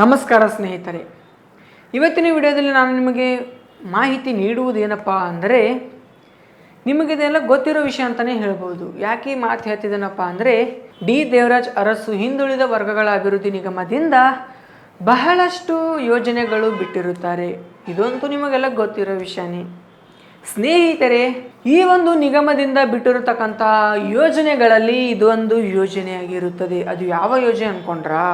ನಮಸ್ಕಾರ ಸ್ನೇಹಿತರೆ. ಇವತ್ತಿನ ವಿಡಿಯೋದಲ್ಲಿ ನಾನು ನಿಮಗೆ ಮಾಹಿತಿ ನೀಡುವುದೇನಪ್ಪ ಅಂದರೆ ನಿಮಗಿದೆಲ್ಲ ಗೊತ್ತಿರೋ ವಿಷಯ ಅಂತಲೇ ಹೇಳ್ಬೋದು. ಯಾಕೆ ಮಾತು ಹೇಳ್ತಿದ್ದೇನಪ್ಪ ಅಂದರೆ ಡಿ ದೇವರಾಜ್ ಅರಸು ಹಿಂದುಳಿದ ವರ್ಗಗಳ ಅಭಿವೃದ್ಧಿ ನಿಗಮದಿಂದ ಬಹಳಷ್ಟು ಯೋಜನೆಗಳು ಬಿಟ್ಟಿರುತ್ತಾರೆ. ಇದಂತೂ ನಿಮಗೆಲ್ಲ ಗೊತ್ತಿರೋ ವಿಷಯನೇ. ಸ್ನೇಹಿತರೆ, ಈ ಒಂದು ನಿಗಮದಿಂದ ಬಿಟ್ಟಿರತಕ್ಕಂಥ ಯೋಜನೆಗಳಲ್ಲಿ ಇದೊಂದು ಯೋಜನೆಯಾಗಿರುತ್ತದೆ. ಅದು ಯಾವ ಯೋಜನೆ ಅನ್ಕೊಂಡ್ರಾ?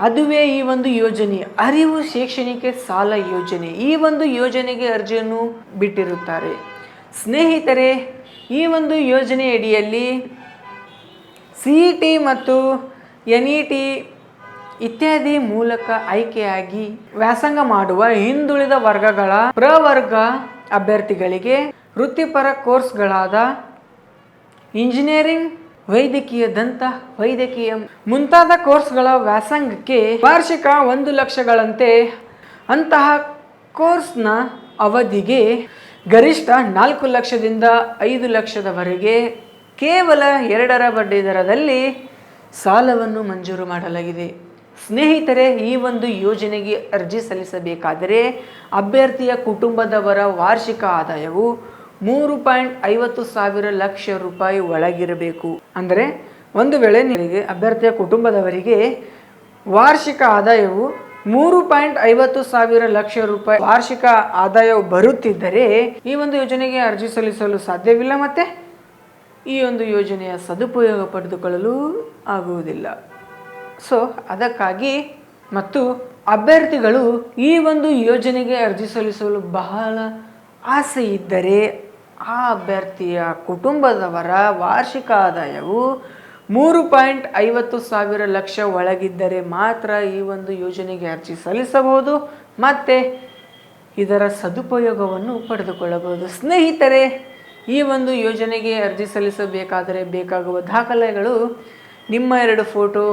ಅದುವೇ ಈ ಒಂದು ಯೋಜನೆ, ಅರಿವು ಶೈಕ್ಷಣಿಕ ಸಾಲ ಯೋಜನೆ. ಈ ಒಂದು ಯೋಜನೆಗೆ ಅರ್ಜಿಯನ್ನು ಬಿಟ್ಟಿರುತ್ತಾರೆ. ಸ್ನೇಹಿತರೆ, ಈ ಒಂದು ಯೋಜನೆಯಡಿಯಲ್ಲಿ ಸಿ ಇ ಟಿ ಮತ್ತು ಎನ್ ಇ ಟಿ ಇತ್ಯಾದಿ ಮೂಲಕ ಆಯ್ಕೆಯಾಗಿ ವ್ಯಾಸಂಗ ಮಾಡುವ ಹಿಂದುಳಿದ ವರ್ಗಗಳ ಪ್ರವರ್ಗ ಅಭ್ಯರ್ಥಿಗಳಿಗೆ ವೃತ್ತಿಪರ ಕೋರ್ಸ್ಗಳಾದ ಇಂಜಿನಿಯರಿಂಗ್ ವೈದ್ಯಕೀಯ ದಂತ ವೈದ್ಯಕೀಯ ಮುಂತಾದ ಕೋರ್ಸ್ಗಳ ವ್ಯಾಸಂಗಕ್ಕೆ ವಾರ್ಷಿಕ ಒಂದು ಲಕ್ಷಗಳಂತೆ ಅಂತಹ ಕೋರ್ಸ್ನ ಅವಧಿಗೆ ಗರಿಷ್ಠ ನಾಲ್ಕು ಲಕ್ಷದಿಂದ ಐದು ಲಕ್ಷದವರೆಗೆ ಕೇವಲ ಎರಡರ ಬಡ್ಡಿ ದರದಲ್ಲಿ ಸಾಲವನ್ನು ಮಂಜೂರು ಮಾಡಲಾಗಿದೆ. ಸ್ನೇಹಿತರೆ, ಈ ಒಂದು ಯೋಜನೆಗೆ ಅರ್ಜಿ ಸಲ್ಲಿಸಬೇಕಾದರೆ ಅಭ್ಯರ್ಥಿಯ ಕುಟುಂಬದವರ ವಾರ್ಷಿಕ ಆದಾಯವು ಮೂರು ಪಾಯಿಂಟ್ ಐವತ್ತು ಸಾವಿರ ಲಕ್ಷ ರೂಪಾಯಿ ಒಳಗಿರಬೇಕು. ಅಂದರೆ ಒಂದು ವೇಳೆ ನಿಮಗೆ ಅಭ್ಯರ್ಥಿಯ ಕುಟುಂಬದವರಿಗೆ ವಾರ್ಷಿಕ ಆದಾಯವು ಮೂರು ಪಾಯಿಂಟ್ ಐವತ್ತು ಸಾವಿರ ಲಕ್ಷ ರೂಪಾಯಿ ವಾರ್ಷಿಕ ಆದಾಯವು ಬರುತ್ತಿದ್ದರೆ ಈ ಒಂದು ಯೋಜನೆಗೆ ಅರ್ಜಿ ಸಲ್ಲಿಸಲು ಸಾಧ್ಯವಿಲ್ಲ ಮತ್ತೆ? ಈ ಒಂದು ಯೋಜನೆಯ ಸದುಪಯೋಗ ಪಡೆದುಕೊಳ್ಳಲು ಆಗುವುದಿಲ್ಲ. ಸೊ ಅದಕ್ಕಾಗಿ ಮತ್ತು ಅಭ್ಯರ್ಥಿಗಳು ಈ ಒಂದು ಯೋಜನೆಗೆ ಅರ್ಜಿ ಸಲ್ಲಿಸಲು ಬಹಳ ಆಸೆ ಇದ್ದರೆ ಆ ಅಭ್ಯರ್ಥಿಯ ಕುಟುಂಬದವರ ವಾರ್ಷಿಕ ಆದಾಯವು ಮೂರು ಪಾಯಿಂಟ್ ಐವತ್ತು ಸಾವಿರ ಲಕ್ಷ ಒಳಗಿದ್ದರೆ ಮಾತ್ರ ಈ ಒಂದು ಯೋಜನೆಗೆ ಅರ್ಜಿ ಸಲ್ಲಿಸಬಹುದು. ಮತ್ತು ಇದರ ಸದುಪಯೋಗವನ್ನು ಪಡೆದುಕೊಳ್ಳಬಹುದು. ಸ್ನೇಹಿತರೆ, ಈ ಒಂದು ಯೋಜನೆಗೆ ಅರ್ಜಿ ಸಲ್ಲಿಸಬೇಕಾದರೆ ಬೇಕಾಗುವ ದಾಖಲೆಗಳು ನಿಮ್ಮ ಎರಡು photo,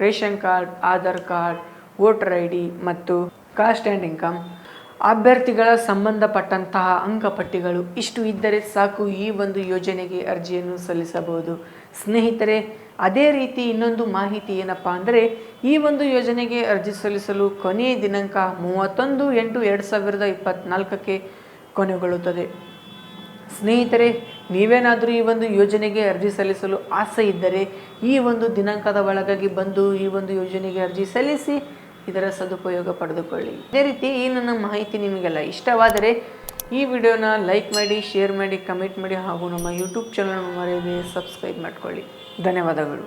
ration card, Aadhaar card, voter I D ಮತ್ತು ಕಾಸ್ಟ್ ಆ್ಯಂಡ್ ಇನ್ಕಮ್. ಅಭ್ಯರ್ಥಿಗಳ ಸಂಬಂಧಪಟ್ಟಂತಹ ಅಂಕಪಟ್ಟಿಗಳು ಇಷ್ಟು ಇದ್ದರೆ ಸಾಕು ಈ ಒಂದು ಯೋಜನೆಗೆ ಅರ್ಜಿಯನ್ನು ಸಲ್ಲಿಸಬಹುದು. ಸ್ನೇಹಿತರೆ, ಅದೇ ರೀತಿ ಇನ್ನೊಂದು ಮಾಹಿತಿ ಏನಪ್ಪ ಅಂದರೆ, ಈ ಒಂದು ಯೋಜನೆಗೆ ಅರ್ಜಿ ಸಲ್ಲಿಸಲು ಕೊನೆಯ ದಿನಾಂಕ ಮೂವತ್ತೊಂದು ಎಂಟು ಎರಡು ಸಾವಿರದ ಇಪ್ಪತ್ತ್ನಾಲ್ಕಕ್ಕೆ ಕೊನೆಗೊಳ್ಳುತ್ತದೆ. ಸ್ನೇಹಿತರೆ, ನೀವೇನಾದರೂ ಈ ಒಂದು ಯೋಜನೆಗೆ ಅರ್ಜಿ ಸಲ್ಲಿಸಲು ಆಸೆ ಇದ್ದರೆ ಈ ಒಂದು ದಿನಾಂಕದ ಒಳಗಾಗಿ ಬಂದು ಈ ಒಂದು ಯೋಜನೆಗೆ ಅರ್ಜಿ ಸಲ್ಲಿಸಿ ಇದರ ಸದುಪಯೋಗ ಪಡೆದುಕೊಳ್ಳಿ. ಅದೇ ರೀತಿ ಈ ನನ್ನ ಮಾಹಿತಿ ನಿಮಗೆಲ್ಲ ಇಷ್ಟವಾದರೆ ಈ ವಿಡಿಯೋನ ಲೈಕ್ ಮಾಡಿ, ಶೇರ್ ಮಾಡಿ, ಕಮೆಂಟ್ ಮಾಡಿ ಹಾಗೂ ನಮ್ಮ ಯೂಟ್ಯೂಬ್ ಚಾನಲ್ ಮರೆಯದೆ ಸಬ್ಸ್ಕ್ರೈಬ್ ಮಾಡಿಕೊಳ್ಳಿ. ಧನ್ಯವಾದಗಳು.